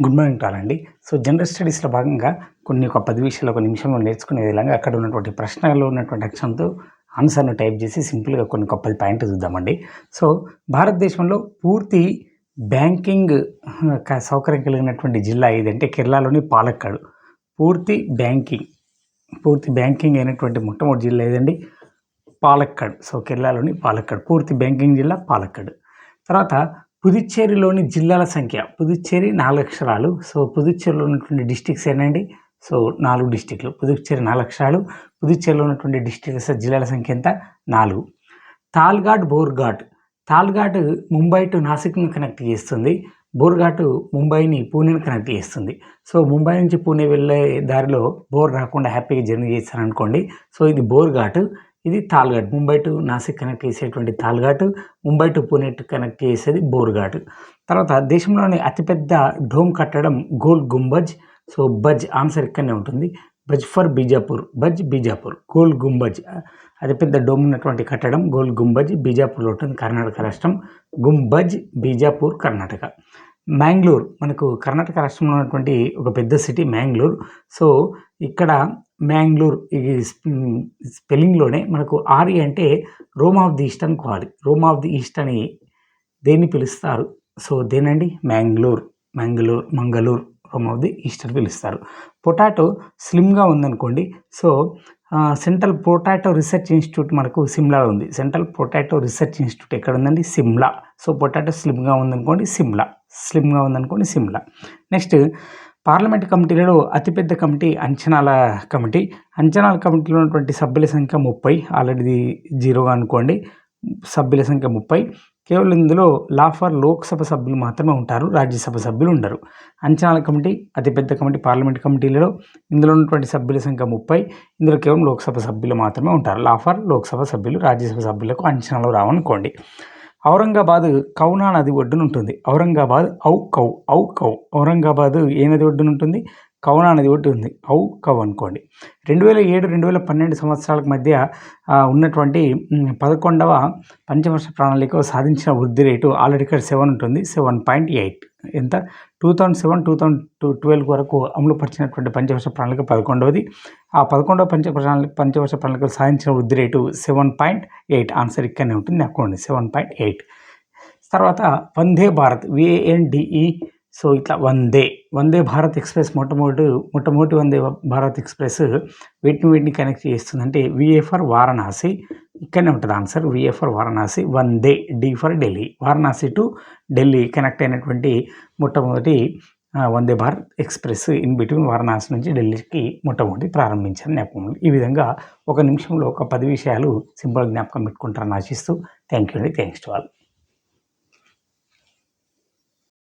Good morning to అండి. So general స్టడీస్లో భాగంగా కొన్ని ఒక పది విషయాలు ఒక నిమిషంలో నేర్చుకునే విధంగా అక్కడ ఉన్నటువంటి ప్రశ్నలో ఉన్నటువంటి అక్షరంతో ఆన్సర్ను టైప్ చేసి సింపుల్గా కొన్ని ఒక పది పాయింట్లు చూద్దామండి. సో భారతదేశంలో పూర్తి బ్యాంకింగ్ సౌకర్యం కలిగినటువంటి జిల్లా ఏదంటే కేరళలోని పాలక్కాడు. పూర్తి బ్యాంకింగ్ పూర్తి బ్యాంకింగ్ అయినటువంటి మొట్టమొదటి జిల్లా ఏదండి? పాలక్కడ్. సో కేరళలోని పాలక్కడ్. పూర్తి బ్యాంకింగ్ జిల్లా పాలక్కడ్. తర్వాత పుదుచ్చేరిలోని జిల్లాల సంఖ్య. పుదుచ్చేరి నాలుగు అక్షరాలు సో పుదుచ్చేరిలో ఉన్నటువంటి డిస్టిక్స్ ఏంటండి సో నాలుగు డిస్టిక్లు పుదుచ్చేరి నాలుగు అక్షరాలు పుదుచ్చేరిలో ఉన్నటువంటి డిస్టిక్స్ జిల్లాల సంఖ్య ఎంత? నాలుగు. తాల్ఘాట్ బోర్ఘాట్. తాల్ఘాట్ ముంబై టు నాసిక్ను కనెక్ట్ చేస్తుంది. బోర్ఘాట్ ముంబైని పూణేని కనెక్ట్ చేస్తుంది. సో ముంబై నుంచి పూణే వెళ్ళే దారిలో బోర్ రాకుండా హ్యాపీగా జర్నీ చేస్తారనుకోండి. సో ఇది బోర్ఘాట్. ఇది తాల్ఘాట్. ముంబై టు నాసిక్ కనెక్ట్ చేసేటువంటి తాల్ఘాట్ ముంబై టు పూణే కనెక్ట్ చేసేది బోర్ఘాట్. తర్వాత దేశంలోని అతిపెద్ద డోమ్ కట్టడం Gol Gumbaz. So buzz answer ఇక్కడనే ఉంటుంది. Buzz for Bijapur buzz Bijapur Gol Gumbaz. అతిపెద్ద డోమ్ ఉన్నటువంటి కట్టడం గోల్ గుంబజ్ బీజాపూర్లో ఉంటుంది కర్ణాటక రాష్ట్రం. గుంబజ్ బీజాపూర్ కర్ణాటక. మ్యాంగ్లూర్ మనకు కర్ణాటక రాష్ట్రంలో ఉన్నటువంటి ఒక పెద్ద సిటీ మ్యాంగ్లూర్. సో ఇక్కడ మ్యాంగ్లూర్ ఇది స్పెల్లింగ్లోనే మనకు ఆరి అంటే రోమ్ ఆఫ్ ది ఈస్ట్ అనుకోవాలి రోమ్ ఆఫ్ ది ఈస్ట్ అని దేన్ని పిలుస్తారు? So దేనండి Mangalore. Mangalore Mangaluru Rome of the East అని పిలుస్తారు. పొటాటో స్లిమ్గా ఉందనుకోండి. So central potato research institute మనకు సిమ్లా ఉంది. సెంట్రల్ పొటాటో రీసెర్చ్ ఇన్స్టిట్యూట్ ఎక్కడ ఉందండి సిమ్లా. సో పొటాటో స్లిమ్గా ఉందనుకోండి సిమ్లా. స్లిమ్గా ఉందనుకోండి సిమ్లా. నెక్స్ట్ పార్లమెంట్ కమిటీలలో అతిపెద్ద కమిటీ అంచనాల కమిటీ. అంచనాల కమిటీలో ఉన్నటువంటి సభ్యుల సంఖ్య ముప్పై. ఆల్రెడీ జీరోగా అనుకోండి. సభ్యుల సంఖ్య ముప్పై. కేవలం ఇందులో లా ఫర్ లోక్సభ సభ్యులు మాత్రమే ఉంటారు రాజ్యసభ సభ్యులు ఉండరు. అంచనాల కమిటీ అతిపెద్ద కమిటీ పార్లమెంట్ కమిటీలలో ఇందులో ఉన్నటువంటి సభ్యుల సంఖ్య ముప్పై. ఇందులో కేవలం లోక్సభ సభ్యులు మాత్రమే ఉంటారు. లా ఫర్ లోక్సభ సభ్యులు రాజ్యసభ సభ్యులకు అంచనాలు రావనుకోండి. ఔరంగాబాద్ కౌనా నది ఒడ్డున ఉంటుంది ఔరంగాబాద్ ఔ కౌ ఔ కౌ. ఔరంగాబాద్ ఏ నది ఒడ్డున ఉంటుంది కౌనా అనేది ఒకటి ఉంది. ఔ కౌ అనుకోండి. రెండు వేల ఏడు రెండు వేల పన్నెండు సంవత్సరాలకు మధ్య ఉన్నటువంటి పదకొండవ పంచవర్ష ప్రణాళిక సాధించిన వృద్ధి రేటు ఆల్రెడీ ఇక్కడ సెవెన్ ఉంటుంది. సెవెన్ పాయింట్ ఎయిట్ ఎంత? Two thousand seven two thousand two twelve వరకు అమలు పరిచినటువంటి పంచవర్ష ప్రణాళిక పదకొండవది. ఆ పదకొండవ పంచ ప్రణాళిక పంచవర్ష ప్రణాళిక సాధించిన వృద్ధి rate seven point eight answer ఇక్కడనే ఉంటుంది. అనుకోండి సెవెన్ పాయింట్ ఎయిట్ తర్వాత వందే భారత్ విఏఎన్డిఈ సో ఇట్లా వందే వందే భారత్ ఎక్స్ప్రెస్ మొట్టమొదటి మొట్టమొదటి వందే భారత్ ఎక్స్ప్రెస్ వీటిని వీటిని కనెక్ట్ చేస్తుందంటే విఏ ఫర్ వారణాసి ఇక్కడనే ఉంటుంది answer V for Varanasi Vande D for Delhi. Varanasi to Delhi connect అయినటువంటి మొట్టమొదటి Vande Bharat express in between Varanasi నుంచి ఢిల్లీకి మొట్టమొదటి ప్రారంభించారు జ్ఞాపకం ఈ విధంగా ఒక నిమిషంలో ఒక పది విషయాలు సింపుల్ జ్ఞాపకం పెట్టుకుంటారని ఆశిస్తూ థ్యాంక్ యూ అండి. Thanks to all